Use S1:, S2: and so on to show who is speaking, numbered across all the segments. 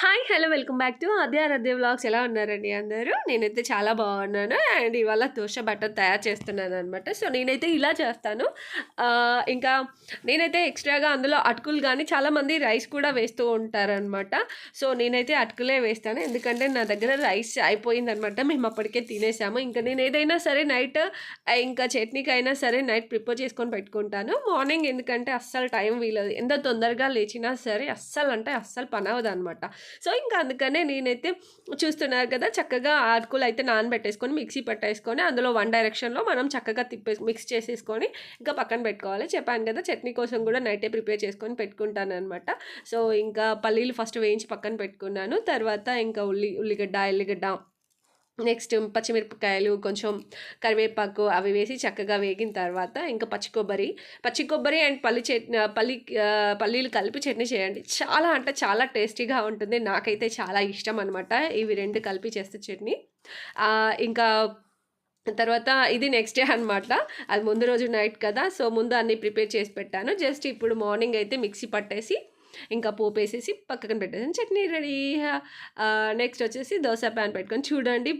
S1: Hi hello welcome back to అదే Aaradhya vlogs ఎలా ఉన్నారండి అందరూ? నేనైతే చాలా బాగున్నాను. అండ్ ఇవాళ దోశ బటర్ తయారు చేస్తున్నాను అనమాట సో నేనైతే ఇలా చేస్తాను. ఇంకా నేనైతే ఎక్స్ట్రాగా అందులో అటుకులు కానీ చాలామంది రైస్ కూడా వేస్తూ ఉంటారనమాట సో నేనైతే అటుకులే వేస్తాను. ఎందుకంటే నా దగ్గర రైస్ అయిపోయిందనమాట మేము అప్పటికే తినేసాము. ఇంకా నేను ఏదైనా సరే నైట్ ఇంకా చట్నీకి అయినా సరే నైట్ ప్రిపేర్ చేసుకొని పెట్టుకుంటాను. మార్నింగ్ ఎందుకంటే అస్సలు టైం వీలదు. ఎంత తొందరగా లేచినా సరే అస్సలు అంటే అస్సలు పని అవ్వదు అనమాట సో ఇంకా అందుకనే నేనైతే చూస్తున్నారు కదా చక్కగా ఆకులు అయితే నానబెట్టేసుకొని మిక్సీ పట్టేసుకొని అందులో వన్ డైరెక్షన్లో మనం చక్కగా తిప్పే మిక్స్ చేసేసుకొని ఇంకా పక్కన పెట్టుకోవాలి. చెప్పాను కదా చట్నీ కోసం కూడా నైటే ప్రిపేర్ చేసుకొని పెట్టుకుంటాను అనమాట సో ఇంకా పల్లీలు ఫస్ట్ వేయించి పక్కన పెట్టుకున్నాను. తర్వాత ఇంకా ఉల్లి ఉల్లిగడ్డ ఎల్లిగడ్డ నెక్స్ట్ పచ్చిమిరపకాయలు కొంచెం కరివేపాకు అవి వేసి చక్కగా వేగిన తర్వాత ఇంకా పచ్చి కొబ్బరి. పచ్చి కొబ్బరి అండ్ పల్లి చట్నీ పల్లి పల్లీలు కలిపి చట్నీ చేయండి. చాలా అంటే చాలా టేస్టీగా ఉంటుంది. నాకైతే చాలా ఇష్టం అనమాట ఇవి రెండు కలిపి చేస్తే చట్నీ. ఇంకా తర్వాత ఇది నెక్స్ట్ డే అనమాట అది ముందు రోజు నైట్ కదా సో ముందు అన్నీ ప్రిపేర్ చేసి పెట్టాను. జస్ట్ ఇప్పుడు మార్నింగ్ అయితే మిక్సీ పట్టేసి ఇంకా పోపు వేసేసి పక్కన పెట్టేసాను చట్నీ రెడీ. నెక్స్ట్ వచ్చేసి దోశ ప్యాన్ పెట్టుకొని చూడండి.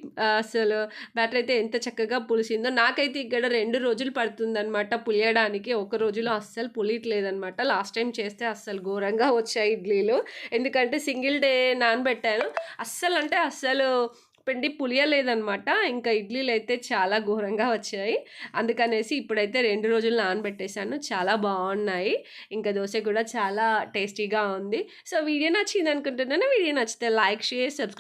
S1: అసలు బ్యాటర్ అయితే ఎంత చక్కగా పులిసిందో. నాకైతే ఇక్కడ రెండు రోజులు పడుతుందనమాట పులియడానికి. ఒక రోజులో అస్సలు పులియట్లేదనమాట లాస్ట్ టైం చేస్తే అస్సలు ఘోరంగా వచ్చాయి ఇడ్లీలు. ఎందుకంటే సింగిల్ డే నానబెట్టాను. అస్సలు అంటే అస్సలు పిండి పులియలేదనమాట ఇంకా ఇడ్లీలు అయితే చాలా ఘోరంగా వచ్చాయి. అందుకనేసి ఇప్పుడైతే రెండు రోజులు నానబెట్టేశాను. చాలా బాగున్నాయి. ఇంకా దోశ కూడా చాలా టేస్టీగా ఉంది. సో వీడియో నచ్చింది అనుకుంటున్నాను వీడియో నచ్చితే లైక్ షేర్ సబ్స్క్రైబ్